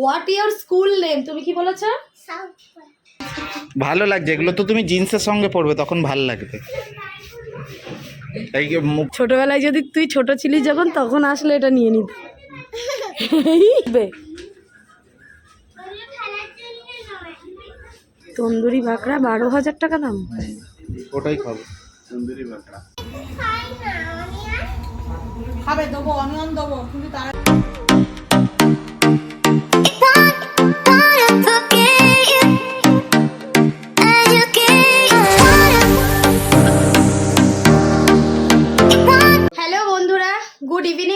What your school name তুমি কি বলেছ? ভালো লাগছে এগুলো তো তুমি জিন্সের সঙ্গে পরবে তখন ভালো লাগবে। এই মুখ ছোটবেলায় যদি তুই ছোট ছিলিস যখন তখন আসলে এটা নিয়ে নিত তন্দুরি ভাকরা বারো হাজার টাকা দাম। ওটাই খাব। তন্দুরি বাকড়া। খাবে দেবো অনিয়ন দেবো কিন্তু তার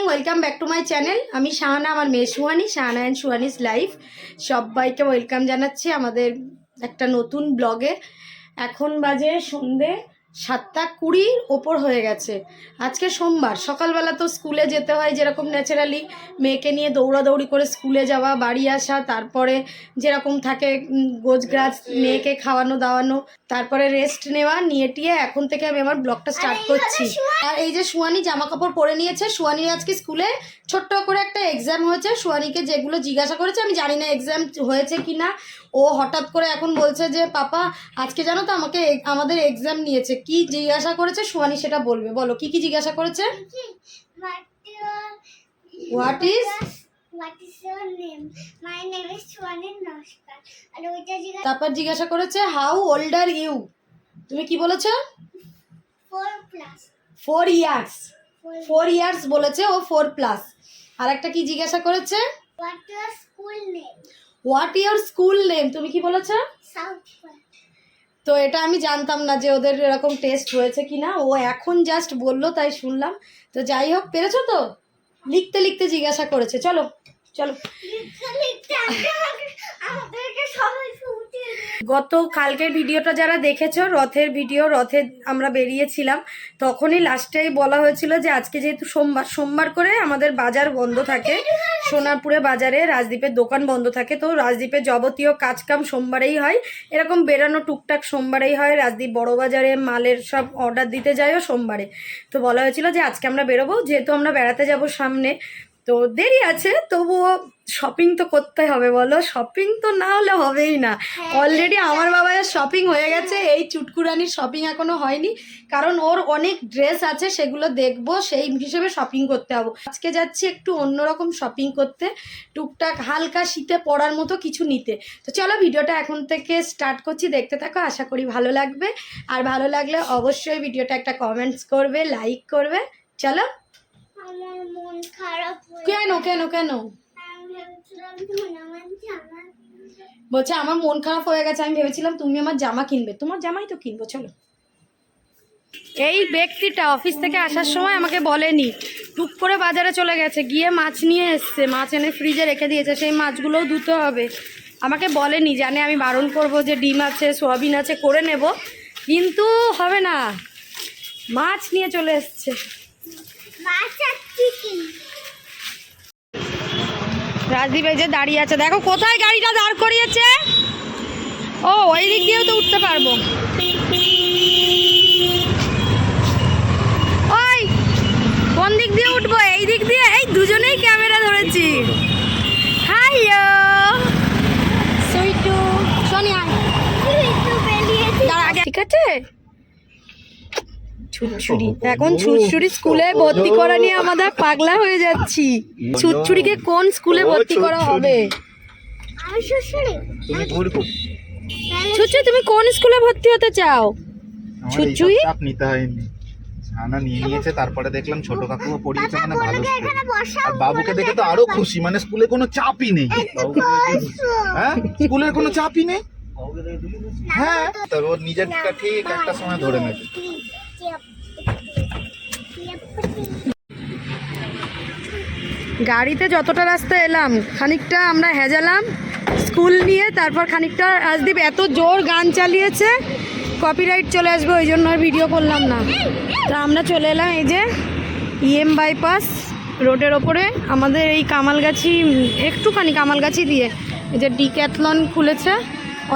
welcome back to my channel আমি শাহানা, আমার মেয়ে সুহানি, শাহানা অ্যান্ড সুহানিস লাইফ সবাইকে ওয়েলকাম জানাচ্ছি আমাদের একটা নতুন ব্লগে এখন বাজে সন্ধে সাতটা কুড়ির ওপর হয়ে গেছে। আজকে সোমবার সকালবেলা তো স্কুলে যেতে হয় যেরকম ন্যাচারালি মেয়েকে নিয়ে দৌড়াদৌড়ি করে স্কুলে যাওয়া বাড়ি আসা তারপরে যেরকম থাকে গোছগাছ মেয়েকে খাওয়ানো দাওয়ানো তারপরে রেস্ট নেওয়া নিয়ে টিয়ে এখন থেকে আমি আমার ব্লগটা স্টার্ট করছি। আর এই যে সুয়ানি জামা কাপড় পরে নিয়েছে সুয়ানির আজকে স্কুলে ছোট্ট করে একটা এক্সাম হয়েছে। সুয়ানিকে যেগুলো জিজ্ঞাসা করেছে আমি জানি না এক্সাম হয়েছে কি না ও হঠাৎ করে এখন বলছে যে পাপা আজকে জানো তো আমাকে আমাদের এক্সাম নিয়েছে। কি জিজ্ঞাসা করেছে? সুয়ানি সেটা বলবে। বলো কি কি জিজ্ঞাসা করেছে? হোয়াট ইজ তারপর জিজ্ঞাসা করেছে হাউ ওল্ড আর ইউ তুমি কি বলেছ? Four four years four years বলেছে ও ফোর প্লাস আর একটা কি জিজ্ঞাসা করেছে? হোয়াট ইয়ার স্কুল নেম তুমি কি বলেছ? তো এটা আমি জানতাম না যে ওদের এরকম টেস্ট হয়েছে কি না ও এখন জাস্ট বলল তাই শুনলাম। তো যাই হোক পেরেছ তো? লিখতে লিখতে জিজ্ঞাসা করেছে। চলো চলো। আমাদেরকে সবাই উঠিয়ে গত কালকের ভিডিওটা যারা দেখেছ, রথের ভিডিও, রথে আমরা বেরিয়েছিলাম, তখনই লাস্টেই বলা হয়েছিল যে আজকে যেহেতু সোমবার সোমবার করে আমাদের বাজার বন্ধ থাকে, সোনারপুরে বাজারে রাজদ্বীপের দোকান বন্ধ থাকে, তো রাজদ্বীপের যাবতীয় কাজকাম সোমবারেই হয়। এরকম বেরানো টুকটাক সোমবারেই হয় রাজদ্বীপ বড় বাজারে মালের সব অর্ডার দিতে যায়ও সোমবারে। তো বলা হয়েছিল যে আজকে আমরা বেরোবো, যেহেতু আমরা বেড়াতে যাব সামনে তো দেরি আছে তবুও শপিং তো করতে হবে বলো। শপিং তো না হলে হবেই না। অলরেডি আমার বাবার শপিং হয়ে গেছে এই চুটকুরানির শপিং এখনও হয়নি। কারণ ওর অনেক ড্রেস আছে সেগুলো দেখব সেই হিসেবে শপিং করতে হবে। আজকে যাচ্ছি একটু অন্যরকম শপিং করতে টুকটাক হালকা শীতে পড়ার মতো কিছু নিতে। তো চলো ভিডিওটা এখন থেকে স্টার্ট করছি দেখতে থাকো আশা করি ভালো লাগবে। আর ভালো লাগলে অবশ্যই ভিডিওটা একটা কমেন্টস করবে লাইক করবে। চলো। আমার মন খারাপ কেন কেন কেন? বলছে আমার মন খারাপ হয়ে গেছে আমি ভেবেছিলাম তুমি আমার জামা কিনবে। তোমার জামাই তো কিনবো চলো। এই ব্যক্তিটা অফিস থেকে আসার সময় আমাকে বলেনি। টুক করে বাজারে চলে গেছে গিয়ে মাছ নিয়ে এসছে। মাছ এনে ফ্রিজে রেখে দিয়েছে সেই মাছগুলোও ধুতে হবে। আমাকে বলেনি জানে আমি বারণ করব যে ডিম আছে সোয়াবিন আছে করে নেব। কিন্তু হবে না। মাছ নিয়ে চলে এসছে। রাজদীপ এই যে দাঁড়িয়ে আছে দেখো কোথায় গাড়িটা দাঁড় করিয়েছে? ও ওই দিক দিয়েও তো উঠতে পারব। ওই কোন দিক দিয়ে উঠবো? এই দিক দিয়ে এই দুজনেই ক্যামেরা ধরেছি। হাইও সুইটু সোনিয়া। ঠিক আছে? ছুটছুরি এখন ছুটছুরি স্কুলে ভর্তি করা নিয়ে আমাদের পাগলা হয়ে যাচ্ছি। ছুটছুরিকে কোন স্কুলে ভর্তি করা হবে? আমি তুমি ছুটছুরি তুমি কোন স্কুলে ভর্তি হতে চাও? চাপ নিতে হয়নি। ছানা নিয়ে নিয়েছে তারপরে দেখলাম ছোট কাকুও পড়িয়েছে মানে ভালো আর বাবুকে দেখে তো আরও খুশি মানে স্কুলে কোনো চাপই নেই। হ্যাঁ? স্কুলের কোনো চাপই নেই? হ্যাঁ? তো ওর নিজেরটা ঠিক একটা সময় ধরে নেবে। গাড়িতে যতটা রাস্তা এলাম, খানিকটা আমরা হেজালাম, স্কুল নিয়ে তারপর খানিকটা রাজদীপ এত জোর গান চালিয়েছে কপিরাইট চলে আসবে, ওই জন্য আর ভিডিও করলাম না। তা আমরা চলে এলাম এই যে ইএম বাইপাস রোডের ওপরে, আমাদের এই কামালগাছি, একটুখানি কামালগাছি দিয়ে, এই যে ডিক্যাথলন খুলেছে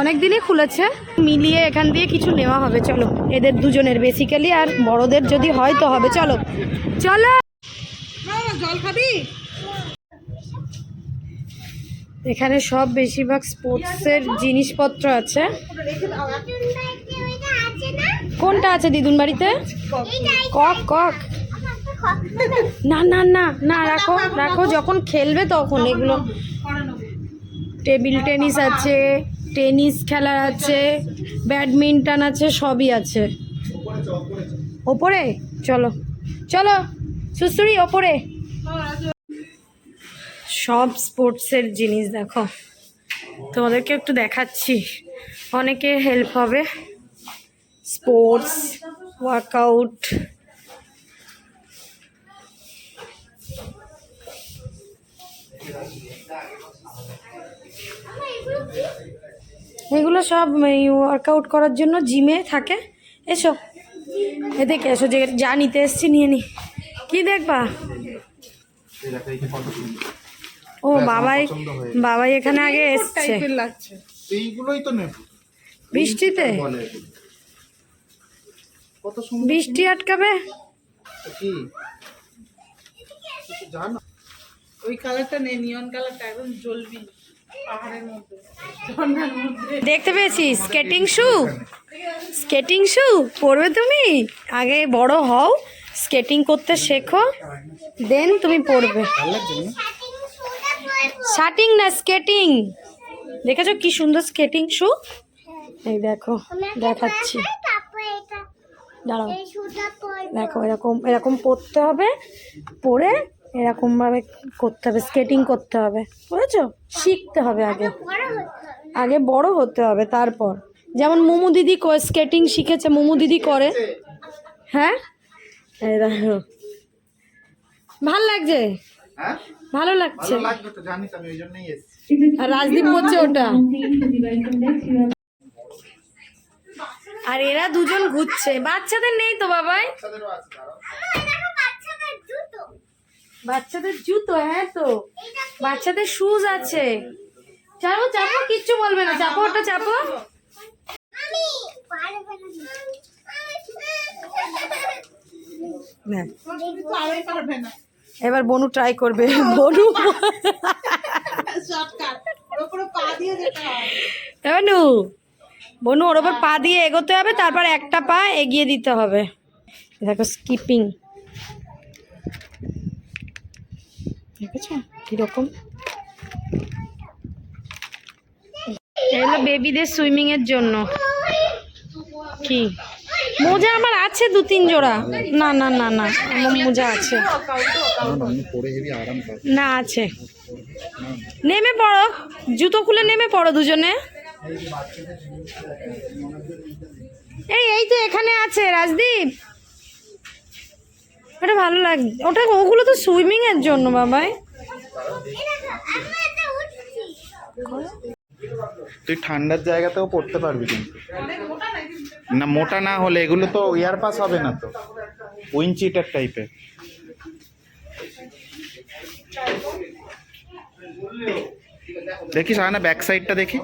অনেক দিনই খুলেছে, মিলিয়ে এখান দিয়ে কিছু নেওয়া হবে, চলো। এদের দুজনের বেসিক্যালি আর বড়দের যদি হয় তো হবে, চলো। চলো! জল খাবি? এখানে সব বেশিরভাগ স্পোর্টসের জিনিসপত্র আছে। কোনটা আছে দিদুন বাড়িতে? কক কক। না না না না, রাখো রাখো, যখন খেলবে তখন এগুলো। টেবিল টেনিস আছে, টেনিস খেলার আছে, ব্যাডমিন্টন আছে, সবই আছে। ওপরে? চলো। চলো। সুসুরি ওপরে। সব স্পোর্টসের জিনিস দেখো। তোমাদেরকে একটু দেখাচ্ছি। অনেকে হেল্প হবে। স্পোর্টস ওয়ার্কআউট এগুলো সব এই ওয়ার্কআউট করার জন্য জিমে থাকে। এসো। এদিকে এসো, যে যা নিতে এসছি, নিয়ে নি। কি দেখবা? ও বাবাই বাবাই এখানে আগে এসছে। এইগুলোই তো নেব। বৃষ্টিতে? কত সুন্দর বৃষ্টি আটকাবে? কি? জানো? ওই কালারটা নেই নিয়ন কালারটা একদম জ্বলবি। পাহাড়ের মধ্যে ঝর্ণার মধ্যে। দেখতে পেয়েছি স্কেটিং শু স্কেটিং শু পরবে তুমি? আগে বড় হও স্কেটিং করতে শেখো দেন তুমি পড়বে লাগছে না স্কেটিং দেখেছ কি সুন্দর স্কেটিং শু? এই দেখো, দেখাচ্ছি। দাঁড়াও। দেখো, এরকম এরকম পরতে হবে পরে এরকম ভাবে করতে হবে স্কেটিং করতে হবে, বুঝেছ? শিখতে হবে আগে। আগে বড় হতে হবে, তারপর। যেমন মোমো দিদি স্কেটিং শিখেছে, মোমো দিদি করে। হ্যাঁ? ভালো লাগছে? হ্যাঁ? ভালো লাগছে। আর রাজদীপ করছে ওটা। আর এরা দুজন ঘুরছে। বাচ্চাদের নেই তো বাবাই? বাচ্চাদের জুতো হ্যাঁ তো। বাচ্চাদের শুজ আছে। চাপো চাপো কিচ্ছু বলবে না। চাপো ওটা চাপো। আমি পারব না। পারে পারবে না। এবার বনু ট্রাই করবে। বনু। বনু বনু ওর ওপর পা দিয়ে এগোতে হবে তারপর একটা পা এগিয়ে দিতে হবে। দেখো স্কিপিং দেখেছ? কীরকম? এগুলো বেবিদের সুইমিং এর জন্য। কি? মোজা আমার আছে দু তিন জোড়া। না না না না, আমার মোজা আছে। না, আছে। নেমে পড়ো। জুতো খুলে নেমে পড়ো দুজনে। এই এই তো এখানে আছে, রাজদীপ। ওটা ভালো লাগ, ওটা ওগুলো তো সুইমিং এর জন্য, বাবাই। তুই ঠান্ডার জায়গাতেও পড়তে পারবি কিন্তু। না, মোটা না হলে, এগুলো তো এয়ার পাস হবে না তো। উইনচিটার টাইপের। দেখিস না ব্যাক সাইডটা দেখি।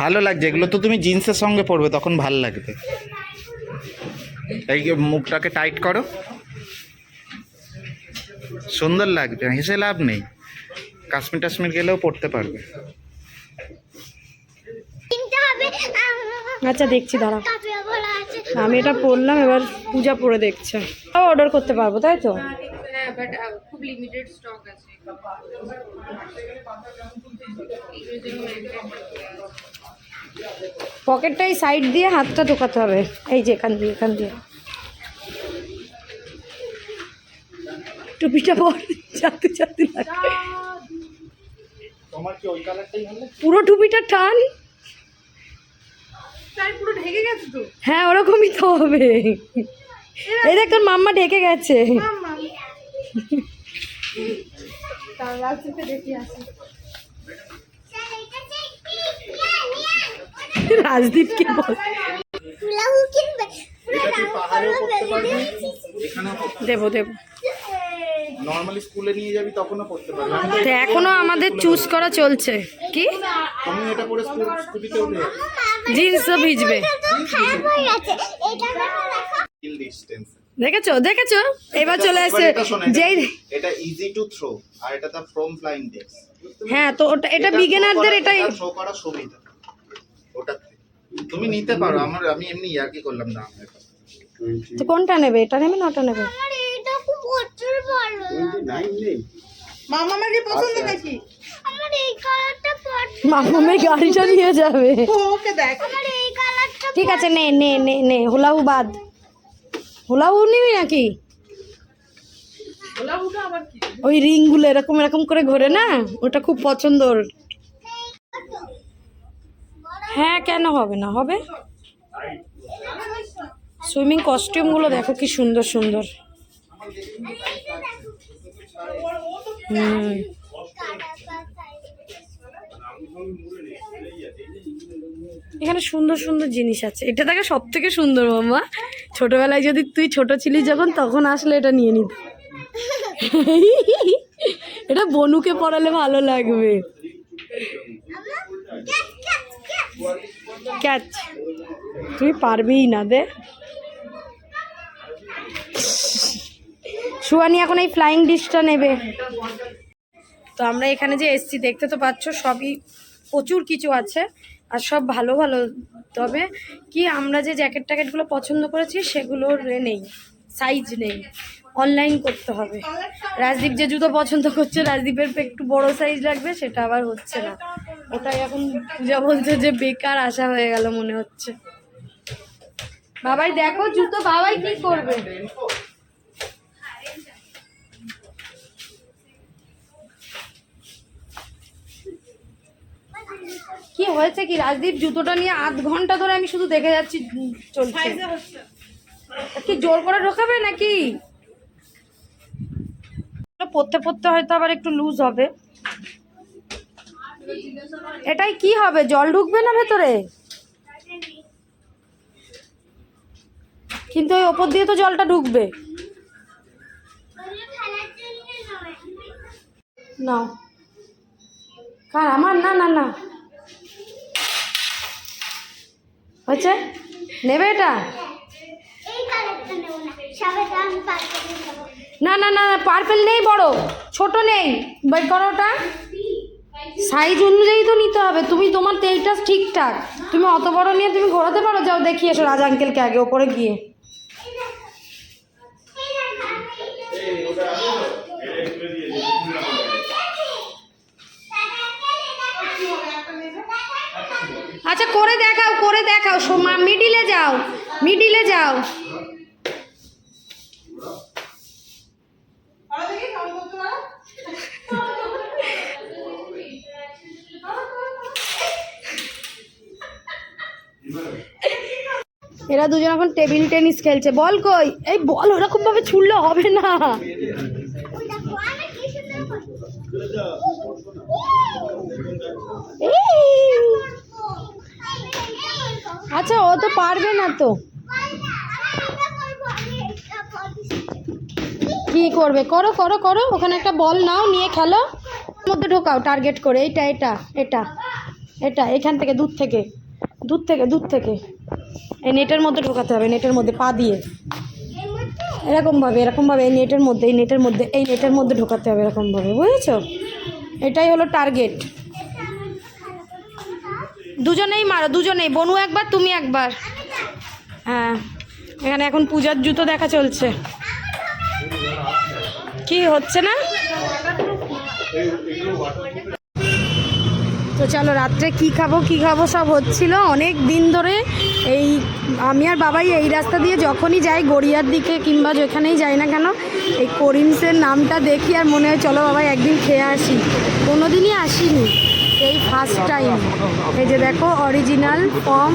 ভালো লাগছে, এগুলো তো তুমি জিন্সের সঙ্গে পরবে, তখন ভালো লাগবে। এই মুখটাকে টাইট করো। সুন্দর লাগবে হেসে লাভ নেই। কাশ্মীর টাশ্মীর গেলেও পড়তে পারবে। আচ্ছা দেখছি দাঁড়াও। আছে। আমি এটা পড়লাম এবার পূজা পরে দেখছে। অর্ডার করতে পারব তাই তো? পকেটটা এই সাইড দিয়ে হাতটা ঢোকাতে হবে। এই যে এখান দিয়ে এখান দিয়ে। টুপিটা পর চাতু চাতু লাগে। তোমার কি ওই কালারটাই ভালো পুরো টুপিটা টান। তাই পুরো ঢেকে গেছে তো? হ্যাঁ ওরকমই তো হবে। এই দেখ তোর মাম্মা ঢেকে গেছে। রাজদীপকে বল? দেবো দেবো। নর্মালি স্কুলে নিয়ে যাবি তখনও পড়তে পারবি। তো এখনও আমাদের চুজ করা চলছে। কি? তুমি এটা পরে স্কুল স্কুটিতে উঠে জিন্সও ভিজবে। দেখেছ? দেখেছ? এবার চলে এটা- যেই এটা ইজি টু থ্রো আর এটা দা ফ্রম ফ্লাইং হ্যাঁ তো ওটা এটা বিগিনারদের এটাই থ্রো করা সুবিধা। ওটা তুমি নিতে পারো আমার আমি এমনি ইয়ার্কি করলাম না। তো কোনটা নেবে? এটা নেবে না ওটা নেবে? প্রচুর ভালো লাগে। মামা মাকে পছন্দ নাকি? আমার এই কালারটা পছন্দ। মামামে গাড়িটা নিয়ে যাবে। ওকে দেখ। আমার এই কালারটা ঠিক আছে নে নে নে নে হুলাহু বাদ। হুলাহু নিবি নাকি? ওই রিংগুলো এরকম এরকম করে ঘোরে না? ওটা খুব পছন্দ ওর। হ্যাঁ কেন হবে না? হবে? সুইমিং কস্টিউমগুলো দেখো কি সুন্দর সুন্দর। এখানে সুন্দর সুন্দর জিনিস আছে। এটা দেখে সব থেকে সুন্দর মামা। ছোটবেলায় যদি তুই ছোট ছিলিস যখন, তখন আসলে এটা নিয়ে নিত এটা বনুকে পড়ালে ভালো লাগবে। ক্যাচ। তুই পারবিই না দে। সুয়ানি এখন এই ফ্লাইং ডিশটা নেবে। তো আমরা এখানে যে এসছি, দেখতে তো পাচ্ছ, সবই প্রচুর কিছু আছে আর সব ভালো ভালো। তবে কি আমরা যে জ্যাকেট ট্যাকেটগুলো পছন্দ করেছি, সেগুলোর নেই সাইজ নেই অনলাইন করতে হবে। রাজদীপ যে জুতো পছন্দ করছে, রাজদীপের একটু বড় সাইজ লাগবে, সেটা আবার হচ্ছে না। ওটাই এখন পূজা বলছে যে বেকার আশা হয়ে গেল মনে হচ্ছে। বাবাই দেখো জুতো, বাবাই কি করবে? কি হয়েছে কি? রাজদীপ জুতোটা নিয়ে আধ ঘণ্টা ধরে আমি শুধু দেখে যাচ্ছি চলছে। কি জোর করে ঢোকাবে নাকি? পড়তে পড়তে হয়তো আবার একটু লুজ হবে। এটাই কি হবে? জল ঢুকবে না ভেতরে? কিন্তু ওই ওপর দিয়ে তো জলটা ঢুকবে। নাও কার? আমার? না না না। হচ্ছে? নেবে এটা? না না না পার্পেল নেই বড়, ছোট নেই। বাই করো ওটা। সাইজ অনুযায়ী তো নিতে হবে। তুমি তোমার তেলটা ঠিকঠাক। তুমি অত বড় নিয়ে তুমি ঘোরাতে পারো? যাও দেখি এসো রাজা আঙ্কেলকে আগে, ওপরে গিয়ে আচ্ছা করে দেখাও করে দেখাও। সোমা মিডিলে যাও মিডিলে যাও। এরা দুজন এখন টেবিল টেনিস খেলছে। বল কই? এই বল ওরকম ভাবে ছুড়লে হবে না ওই দেখো আমি কি সুন্দর করছি এই, আচ্ছা ও তো পারবে না তো। কি করবে? করো করো করো, ওখানে একটা বল নাও, নিয়ে খেলো। মধ্যে ঢোকাও টার্গেট করে, এইটা, এটা এটা এটা, এখান থেকে, দূর থেকে দূর থেকে দূর থেকে। এই নেটের মধ্যে ঢোকাতে হবে, নেটের মধ্যে পা দিয়ে। এরকমভাবে এরকমভাবে, এই নেটের মধ্যে, এই নেটের মধ্যে, এই নেটের মধ্যে ঢোকাতে হবে এরকমভাবে, বুঝেছ? এটাই হলো টার্গেট দুজনেই মারো, দুজনেই। বনু একবার, তুমি একবার। হ্যাঁ এখানে এখন পূজার জুতো দেখা চলছে। কি হচ্ছে না? তো চলো, রাত্রে কি খাব কি খাব, সব হচ্ছিল অনেক দিন ধরে। এই, আমি আর বাবাই এই রাস্তা দিয়ে যখনই যাই, গড়িয়ার দিকে কিংবা যেখানেই যাই না কেন, এই করিমসের নামটা দেখি আর মনে হয়, চলো বাবাই একদিন খেয়ে আসি। কোনো দিনই আসিনি। এই ফার্স্ট টাইম এই যে দেখো অরিজিনাল ফর্ম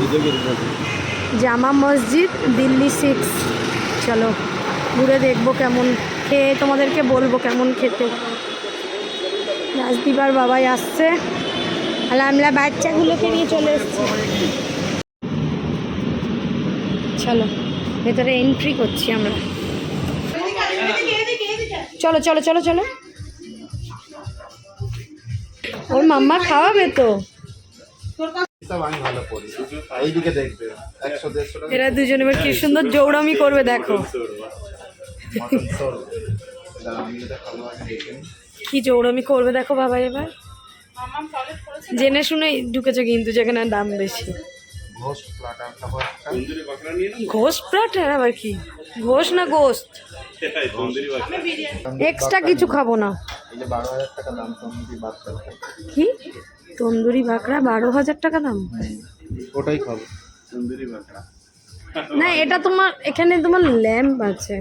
জামা মসজিদ, দিল্লি সিক্স চলো, ঘুরে দেখব কেমন খেয়ে, তোমাদেরকে বলব কেমন খেতে। রাজদীপার বাবাই আসছে। আর আমরা বাচ্চাগুলোকে নিয়ে চলে এসেছি। চলো, ভেতরে এন্ট্রি করছি আমরা। চলো চলো চলো চলো। ওর মাম্মা খাওয়াবে তো। এরা দুজন এবার কি সুন্দর জৌড়ামি করবে দেখো। কি জৌড়ামি করবে দেখো বাবা এবার। জেনে শুনে ঢুকেছে কিন্তু যেখানে দাম বেশি। ঘোষ প্লাটার আবার কি? ঘোষ না গোস্ত? এক্সট্রা কিছু খাব না। এই যে বারো হাজার টাকা দাম তন্দুরি বাচ্চা কি? তন্দুরি ভাকরা বারো হাজার টাকা দাম? ওটাই খাব। না এটা তোমার এখানে তোমার ল্যাম্প আছে।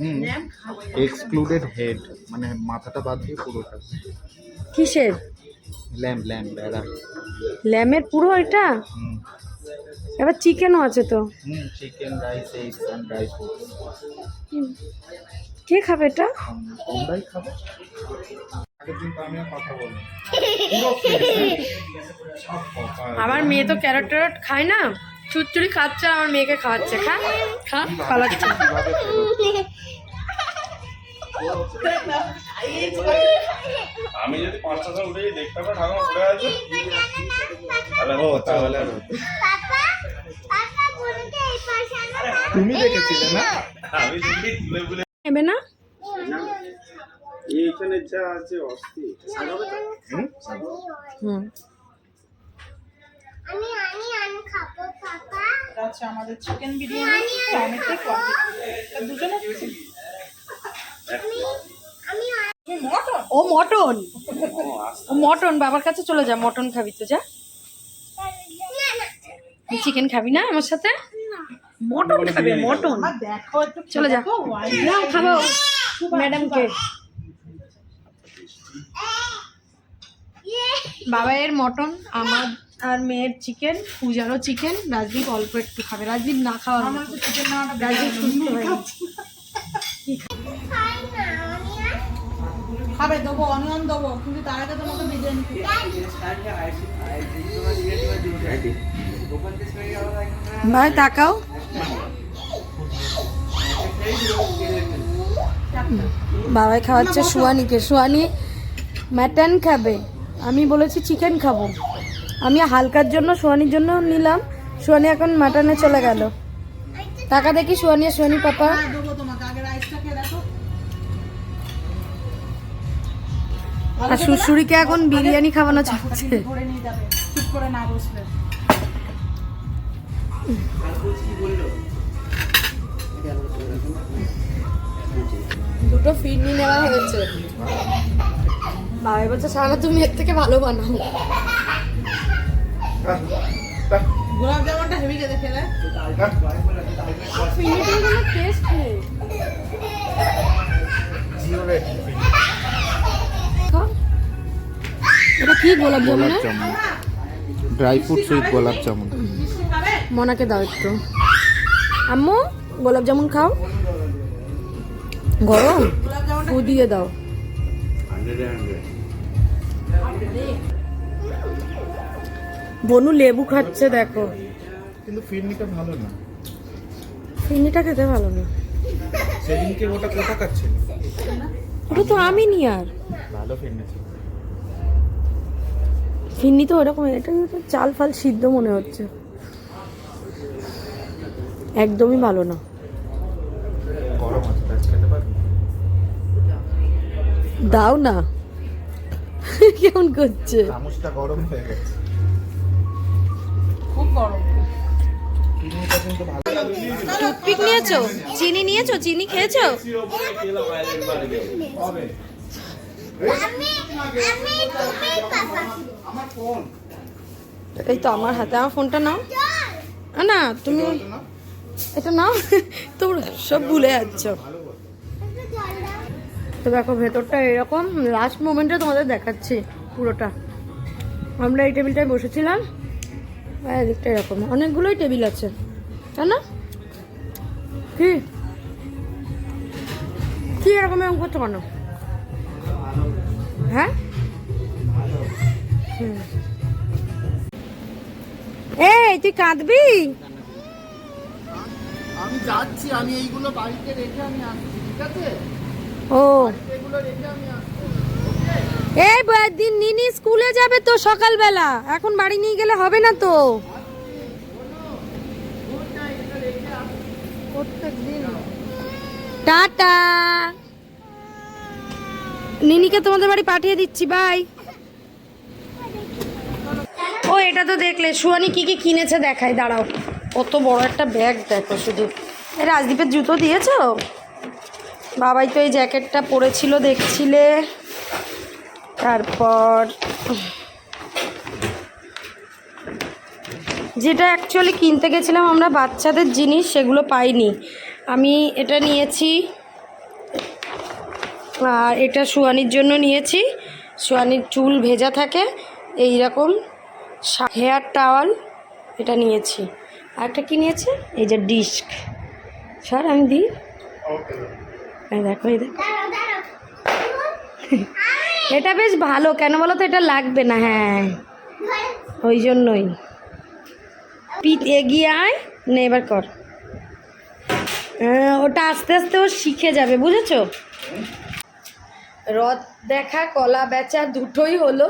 হুম। এক্সক্লুডেড হেড মানে মাথাটা বাদ দিয়ে পুরোটা। কিসের? ল্যাম্প ল্যাম্প বেড়া ল্যামের পুরো এটা? এবার চিকেনও আছে তো? চিকেন রাইস অ্যান্ড ড্রাই কে খাবে এটা? আমরাই খাব। আমার মেয়ে তো ক্যারট ট্যারট খায় না চুরচুরি খাচ্ছে আমার মেয়েকে খাওয়াচ্ছে। খা খা পালাচ্ছে? আমি যদি পাঁচটা সময় উঠে দেখতে পাই ঠাকুমা পড়ে আছে। তাহলে ও তাহলে তুমি দেখেছিলে না? আমি যদি তুলে তুলে নেবে না? এইখানে যা আছে অস্থির। হুম? আমি আমি আমি খাব পাপা হচ্ছে আমাদের চিকেন বিরিয়ানি টমেটো দুজনে আমি মটন ও মটন? ও মটন বাবার কাছে চলে যা মটন খাবি তো যা। না না। তুই চিকেন খাবি না আমার সাথে? মটন খাবে মটন। আমার দেখো একটু চলে যা। দেখো, wine না খাব। ম্যাডামকে। বাবা এর মটন আমার আর মেয়ের চিকেন পূজারও চিকেন রাজদীপ অল্প একটু খাবে। রাজদীপ না খাওয়া রাজদীপ সুস্থ হয়ে গেছে। খাই না আমি আর খাবে দেবো অনিয়ন দেবো কিন্তু তার আগে তোমাকে খেতে ভাই তাকাও। বাবাই খাওয়াচ্ছে সুয়ানিকে সুয়ানি মাটন খাবে। আমি বলেছি চিকেন খাব। আমি হালকার জন্য সোয়ানির জন্য নিলাম। সোয়ানি এখন মাটনে চলে গেল। টাকা দেখি সোয়ানি আর সোয়ানি পাপা। আর শ্বশুরিকে এখন বিরিয়ানি খাওয়ানো চলছে। ধরে নিয়ে যাবে চুপ করে না বসলে দুটো ফিরনি নেওয়া হয়েছে। বাবা বলছে সারা তুমি এর থেকে ভালো বানাও। গোলাপ জামুনটা হেভি খেতে খেলে কোনো টেস্ট নেই। জিও কি গোলাপ জামুন? ড্রাই ফ্রুট সুইট গোলাপ জামুন। মনাকে দাও একটু। আম্মু গোলাপ জামুন খাও। গরম? ফু দিয়ে দাও। বনু লেবু খাচ্ছে দেখো। কিন্তু ফিরনিটা ভালো না। ফিরনিটা খেতে ভালো না। সেদিনকে ওটা কোথা কাচ্ছিল ওটা তো আমি নি আর। ভালো ফিরনি ফিরনি তো ওরকম এটা চাল ফাল সিদ্ধ মনে হচ্ছে। একদমই ভালো না। দাও না। কেমন করছে? গরম হয়ে গেছে। খুব গরম। ফিরনিটা কিন্তু ভালো টুথপিক নিয়েছো? চিনি নিয়েছো? চিনি খেয়েছো? আমি আমি তুমি পাপা এই তো আমার হাতে আমার ফোনটা নাও। না তুমি এটা নাও। তোমরা সব ভুলে যাচ্ছ। তো দেখো ভেতরটা এরকম। লাস্ট মোমেন্টে তোমাদের দেখাচ্ছি পুরোটা। আমরা এই টেবিলটায় বসেছিলাম। আর এদিকটা এরকম। অনেকগুলোই টেবিল আছে। তাই না? কি? কি এরকম এরকম করছ কেন? হ্যাঁ। এই তুই কাঁদবি? আমি যাচ্ছি আমি এইগুলো বাড়িতে রেখে আমি আসছি ঠিক আছে? ও। এগুলো রেখে আমি আসছি এই দিন নিনি স্কুলে যাবে তো সকালবেলা। এখন বাড়ি নিয়ে গেলে হবে না তো। টাটা। নিনিকে তোমাদের বাড়ি পাঠিয়ে দিচ্ছি বাই। এটা তো দেখলে সুয়ানি কি কি কিনেছে দেখাই, দাঁড়াও। কত বড় একটা ব্যাগ দেখো শুধু। রাজদীপের জুতো দিয়েছ? বাবাই তো এই জ্যাকেটটা পরেছিল, দেখছিলে। তারপর, যেটা অ্যাকচুয়ালি কিনতে গেছিলাম, আমরা বাচ্চাদের জিনিস, সেগুলো পাইনি। আমি এটা নিয়েছি, আর এটা সুয়ানির জন্য নিয়েছি। সুয়ানির চুল ভেজা থাকে এই রকম হেয়ার টাওয়াল এটা নিয়েছি। আর একটা কী নিয়েছে? এই যে ডিস্ক। স্যার আমি দিই। দেখো, এই দেখো। এটা বেশ ভালো। কেন বলো তো, এটা লাগবে না হ্যাঁ। ওই জন্যই। পিঠ এগিয়ে আয়, নে, এবার কর। ওটা আস্তে আস্তে ও শিখে যাবে, বুঝেছ? রথ দেখা, কলা বেচা, দুটোই হলো।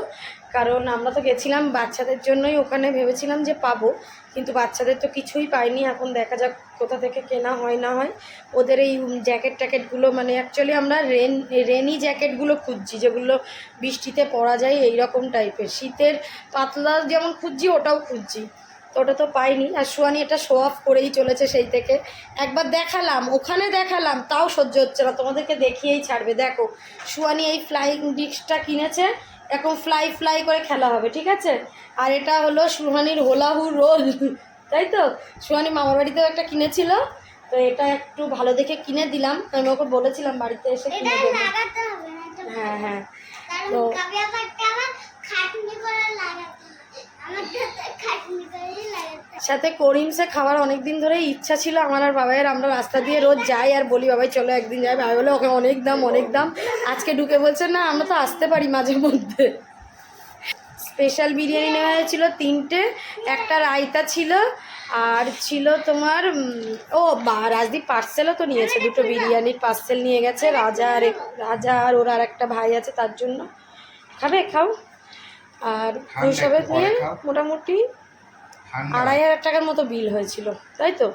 কারণ আমরা তো গেছিলাম বাচ্চাদের জন্যই, ওখানে ভেবেছিলাম যে পাবো, কিন্তু বাচ্চাদের তো কিছুই পাইনি। এখন দেখা যাক কোথা থেকে কেনা হয়, না হয়। ওদের এই জ্যাকেট ট্যাকেটগুলো মানে অ্যাকচুয়ালি আমরা রেন রেনি জ্যাকেটগুলো খুঁজছি, যেগুলো বৃষ্টিতে পরা যায় এই রকম টাইপের শীতের পাতলা যেমন খুঁজছি, ওটাও খুঁজছি। তো ওটা তো পাইনি। আর সুয়ানি এটা শো অফ করেই চলেছে সেই থেকে। একবার দেখালাম, ওখানে দেখালাম, তাও সহ্য হচ্ছে না। তোমাদেরকে দেখিয়েই ছাড়বে। দেখো সুয়ানি এই ফ্লাইং ডিস্কটা কিনেছে এখন ফ্লাই ফ্লাই করে খেলা হবে ঠিক আছে? আর এটা হলো সুহানির হোলাহু রোল তাই তো? সুহানি মামার বাড়িতেও একটা কিনেছিল তো এটা একটু ভালো দেখে কিনে দিলাম আমি ওকে বলেছিলাম বাড়িতে এসে কিনে দেবো। হ্যাঁ হ্যাঁ। তো- সাথে করিমসে খাওয়ার অনেক দিন ধরে ইচ্ছা ছিল আমার আর বাবাইয়ের। আমরা রাস্তা দিয়ে রোজ যাই আর বলি, বাবাই, চলো একদিন যাই। বাবাই বলে, ওকে, অনেক দাম অনেক দাম। আজকে ঢুকে বলছে, না, আমরা তো আসতে পারি মাঝে মধ্যে। স্পেশাল বিরিয়ানি নেওয়া হয়েছিল তিনটে, একটা রায়তা ছিল আর ছিল তোমার ও, বা, রাজদীপ পার্সেলও তো নিয়েছে, দুটো বিরিয়ানির পার্সেল নিয়ে গেছে। রাজা আর রাজা আর ওর আর একটা ভাই আছে তার জন্য। খাবে? খাও। আর একটু পরে নিয়ে মোটামুটি আড়াই হাজার টাকার মতো বিল হয়েছিল তাই তো?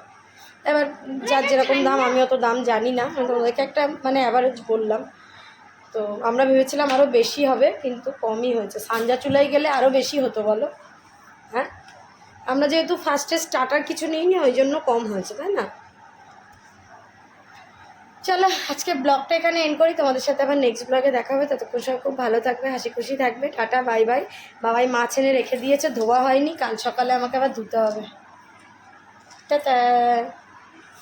এবার যার যেরকম দাম আমি অত দাম জানি না আমি তোমাদেরকে একটা মানে অ্যাভারেজ বললাম। তো আমরা ভেবেছিলাম আরও বেশি হবে কিন্তু কমই হয়েছে। সানজা চুলাই গেলে আরও বেশি হতো বলো? হ্যাঁ? আমরা যেহেতু ফার্স্টে স্টার্টার কিছু নিইনি ওই জন্য কম হয়েছে তাই না? চলো, আজকে ব্লগটা এখানে এন্ড করি। তোমাদের সাথে আবার নেক্সট ব্লগে দেখা হবে। ততক্ষণ সময় খুব ভালো থাকবে, হাসি খুশি থাকবে। টাটা বাই বাই বাবাই মাছ এনে রেখে দিয়েছে, ধোয়া হয়নি। কাল সকালে আমাকে আবার ধুতে হবে। টাটা।